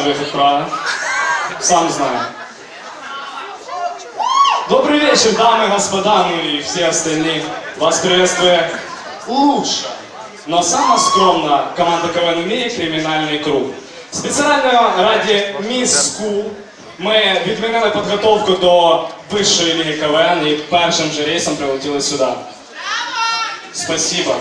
утра. Сам знаю. Добрый вечер, дамы и господа, ну и все остальные. Вас приветствует лучшая, но самая скромная команда КВН в мире «Кримінальний круг». Спеціально раді Міс Скул ми відмінили підготовку до вищої ліги КВН і першим же рейсом прилетіли сюди. Спасибо.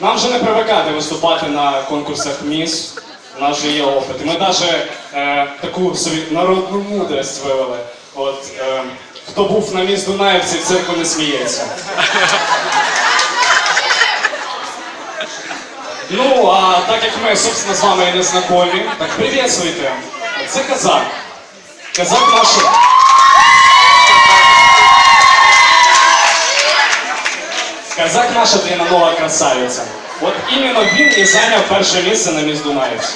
Нам вже не привикати виступати на конкурсах Міс. У нас же є опит. Ми навіть е, таку собі народну мудрість вивели. От, е, хто був на міс Дунаївці, в цирку не сміється. Ну, а так як ми, собственно, з вами і не знайомі, так привітствуйте. Це казак. Казак наш. Казак наша длиннонога красавиця. От іменно він і зайняв перше місце на міс Дунаївці.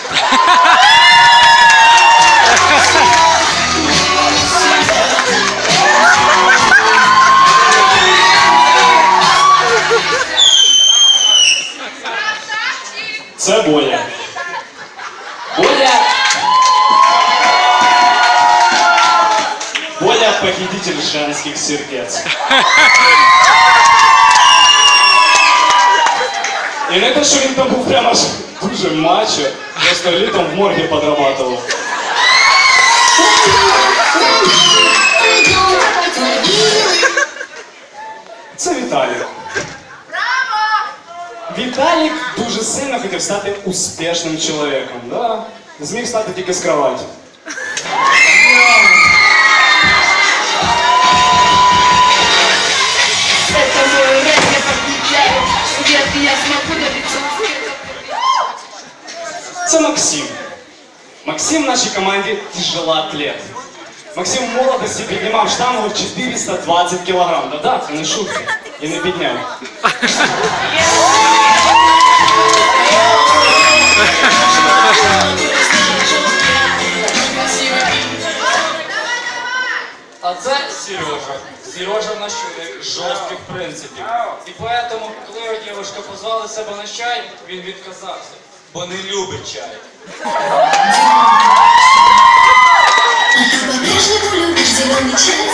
Це Боля. Боля. Боля похититель женских сердец. І не те, що він там був прямо аж дуже мачо, просто літом в моргі подрабатував. Це Віталік. Віталік дуже сильно хотів стати успішним чоловіком. Да? Зміг стати тільки з кроваті. Я подключаю Максим. Максим в нашій команді тяжелоатлет. Максим в молодості піднімав штангу в 420 кілограм. Да-да, це не шутки. І не підняв. А це Сережа. Сережа наш чоловік жорстких принципів. І поэтому, коли його дівчинка позвала себе на чай, він відказався, бо не любить чай. По-прежнему любишь зеленый чай?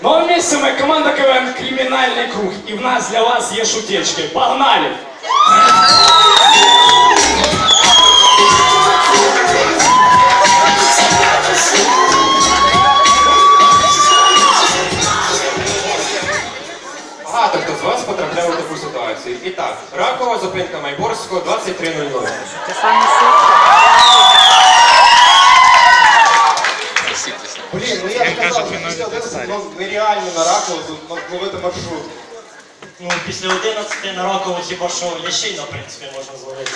Ну а вместе ми команда КВН Кримінальний круг. І в нас для вас є шутечки. Погнали! Багато З вас потрапляв у таку ситуацію. І так, ракова зупинка Майборського 23.00. Блін, ну я ж казав, що після 11 ну, нереально на Ракову ловити маршрут. Ну, після 11 на Ракову хіба що ящейно, в принципі, можна зловити.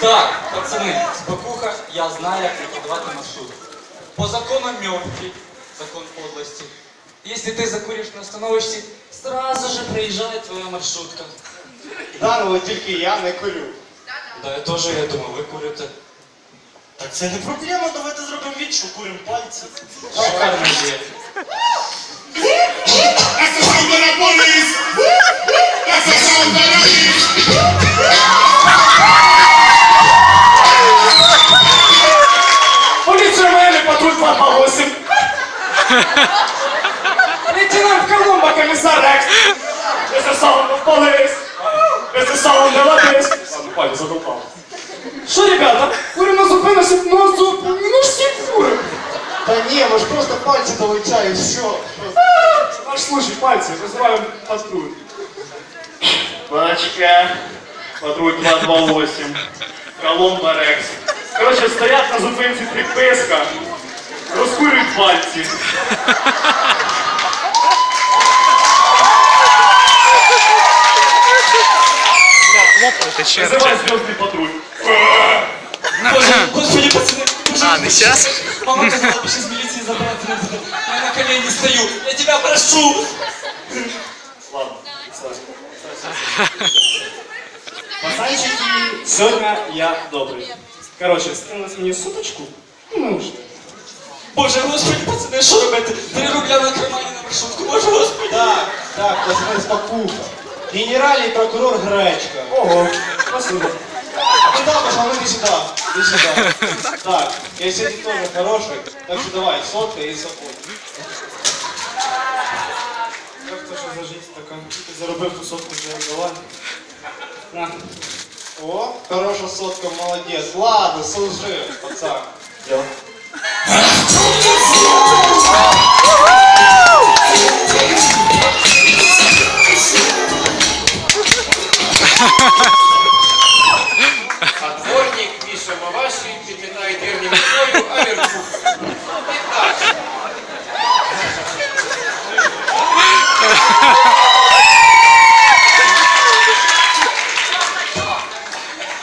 Так, пацаны, спокуха, я знаю, як преподавати маршрут. По закону мертвый, закон подлости. Если ты закуришь на остановочке, сразу же проезжает твоя маршрутка. Да, но от тільки я не курю. Да, я тоже, я думаю, ви курите. Так це не проблема, давайте зробимо від, що куримо пальці. Шикарна ідея. Пальці долучають, що? Наш случай, пальці, вызываем патруль. Бачка, патруль 228, Коломба Рекс. Коротше, стоять на зупинці приписка, розкурюють пальці. Називай зв'язний патруль. Боже, господи, пацаны, боже, А, не сейчас? Мама казала, пиши с милиции забрать. Я на колени стою, я тебя прошу. Ладно, Пацанчики, сьогодні я добрий. Коротше, стрималось мені суточку, і ми ушли. Боже, господи, пацани, що робити? Три рубля на кармані на маршрутку, боже, господи. Так, Так, пацаны, спокуха. Генеральный прокурор Гречка. Ого, спасибо. Куда пошел? Ну иди сюда. Иди сюда. Так, я сегодня тоже хороший. Так что давай, сотка и сапог. Як то що за життя така? Ти заробив ту сотку вже давай. На. О, хорошая сотка, молодец. Ладно, служи, пацан. Дякую. Підмітає двірні метрою, а вверху.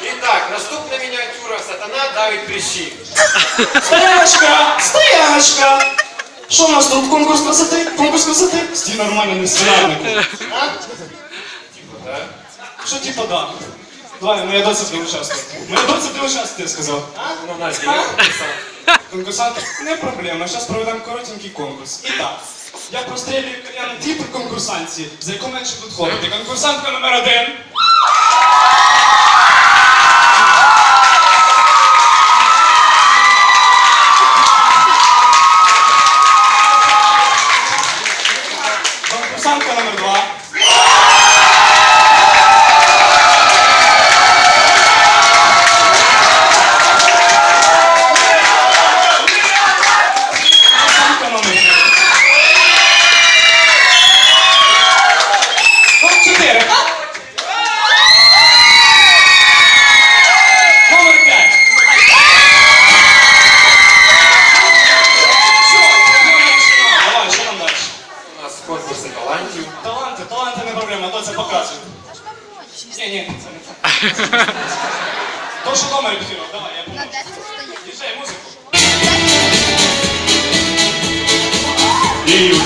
І так. Наступна мініатюра сатана давить прищі. Стояночка! Стояночка! Що у нас тут? Конкурс красоти? Конкурс красоти? Стій нормально, не свинарнику. А? Так? Що типа да? Давай, моя доця буде участвувати. Моя доця буде участвувати, я сказав. Ну, Настя, я конкурсант. конкурсант. Не проблема, зараз проведемо коротенький конкурс. І так, я прострілюю кальян ті конкурсантці, за яку менше тут ходити. Конкурсантка номер один.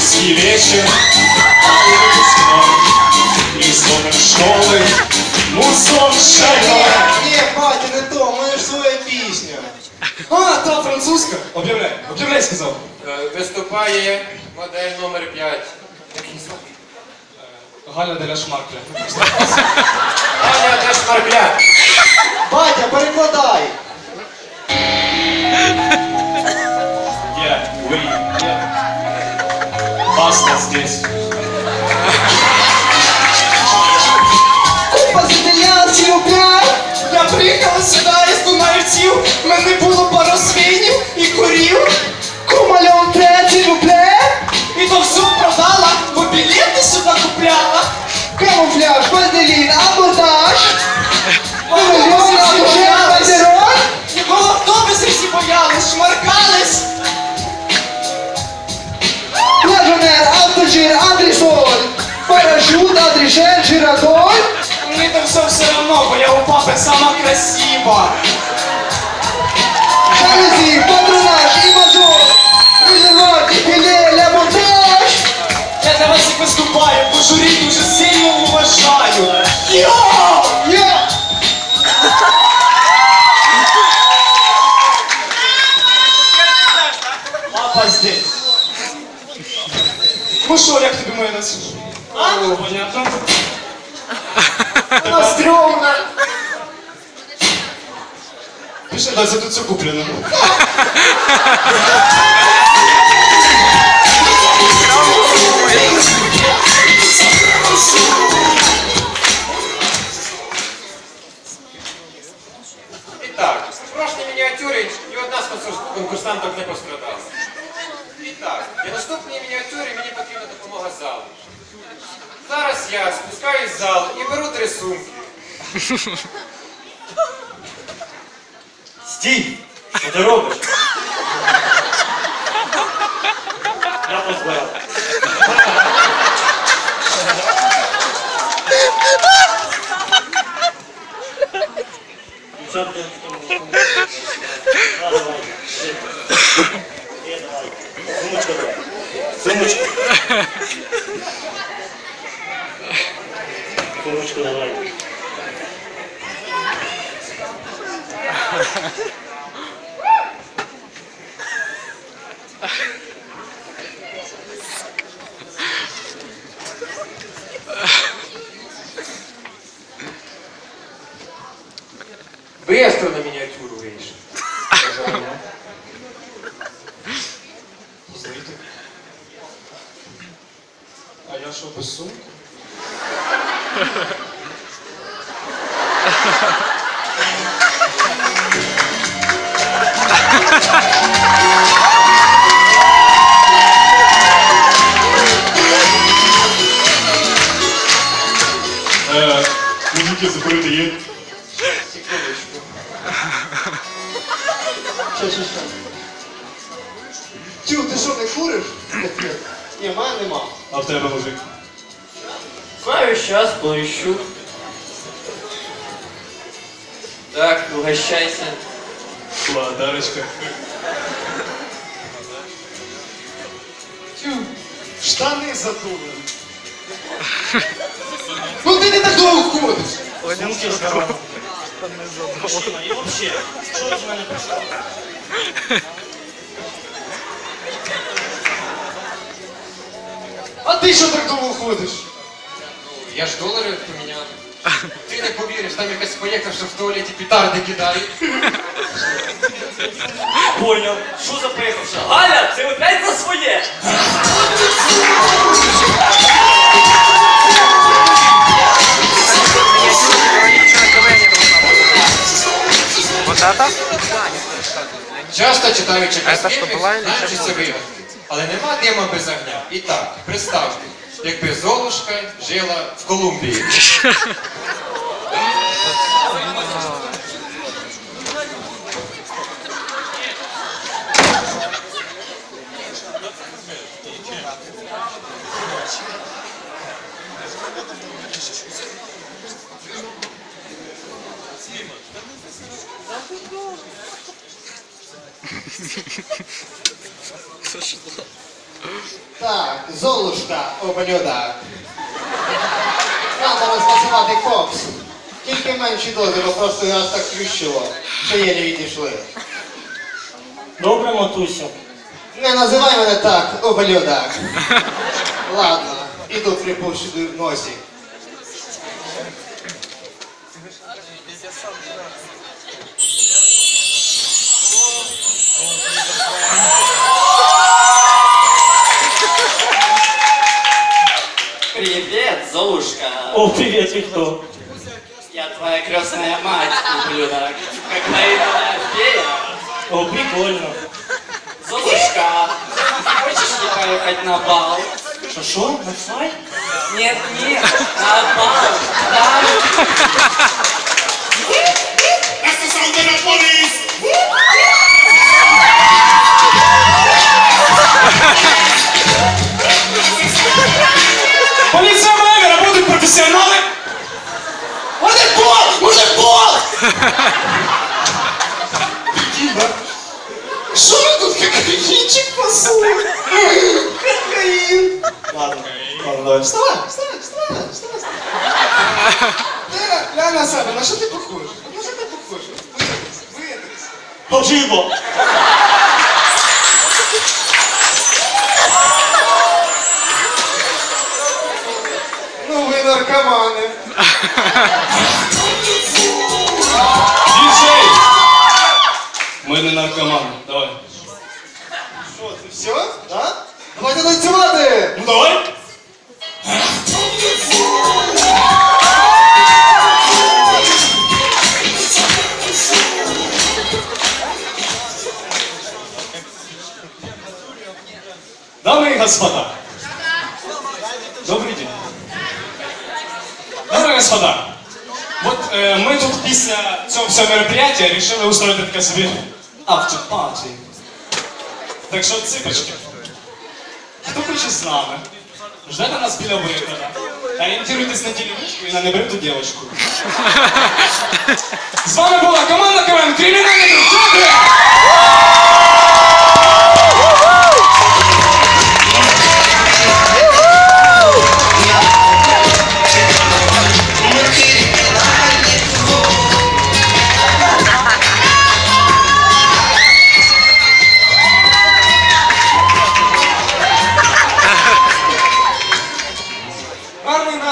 Июльский вечер, из номер школы, мусон шайной. Ні, батя, не то, у мене ж своя пісня. А, та французька. Об'являй, об'являй, сказав. Е, Виступає модель номер 5. Який звати? Галя Деля Шмаркля. Батя, перекладай. приїхала сюди із Дунаївців. Мене було пару свинів і курів. Кумальон третій любле. І то все продала, бо білети сюди купляла. Камуфляж, вазелін, абордаж. Павильон, абордаж, бандероль. І в автобусі всі боялись, шмаркались. Плажонер, автожир, адресоль. Парашют, адрішель, жирадоль. Мне это все все равно, бо я у папы сама красива. Жалюзі, патронаж і мажор. Резерват, філе, ля монтаж. Я для вас і виступаю, бо журі дуже сильно уважаю. Йо! Я. Папа здесь. Ну що, як тобі моя доця? А? Понятно. Вона стрьомна. Пиши, доця, тут все куплено. І так, в прошлій мініатюрі ні одна з конкурсанток не пострадала. І так, для наступної мініатюри мені потрібна допомога залу. Зараз я спускаюсь в зал і беру три сумки. Стій! Що ти робиш? Я позбирав. Що ти? А, давай. Е, давай. Сумочку ручку, ручку давай. Быстро на миниатюру видишь. А я что, без сумки? Ні, в мене нема. А в тебе мужик? Знаю, сейчас поищу. Так, угощайся. Подарочка. Тю, штани задули. Ну ти не так довго ходиш. Сумки здорово. Мужчина, і взагалі, що з мене прийшли? Ти що так довго ходиш? Я ж долари поміняв. Ти не повіриш, там якась поїхав, що в туалеті петарди кидають. Поняв. Що за приїхався? Галя, ти опять за своє? Часто читаючи фільмів, знаєш, що це вигадки. Але нема дима без огня. І так, представте, якби Золушка жила в Колумбії. Так, Золушка, обалюда. Треба розпасувати кокс. Тільки менші дози, бо просто раз так плющило, що єлі відійшли. Добре, матусю. Не називай мене так, обалюда. Ладно, іду припущу в носі. О, привет, и кто? Я твоя крестная мать, ублюдок. Как наивная фея. О, прикольно. Золушка, хочешь не поехать на бал? Що? На фай? Нет, нет, на бал. Да. Ти глянь на що ти похожий? На що ти? Витрись, витрись. Поживо. Ну ви наркомани. Діджей! Ми не наркомани. Давай. Що, це все? Да? Давайте танцювати! Ну давай. Після мероприятие решили устроїти таке собі автопаті. Так що, ципочки, хто хоче з нами? Ждете нас біля виходу. Орієнтуйтесь на телевичку і на небриту дівчинку. З вами була команда КВН Кримінальний друг. Дякую!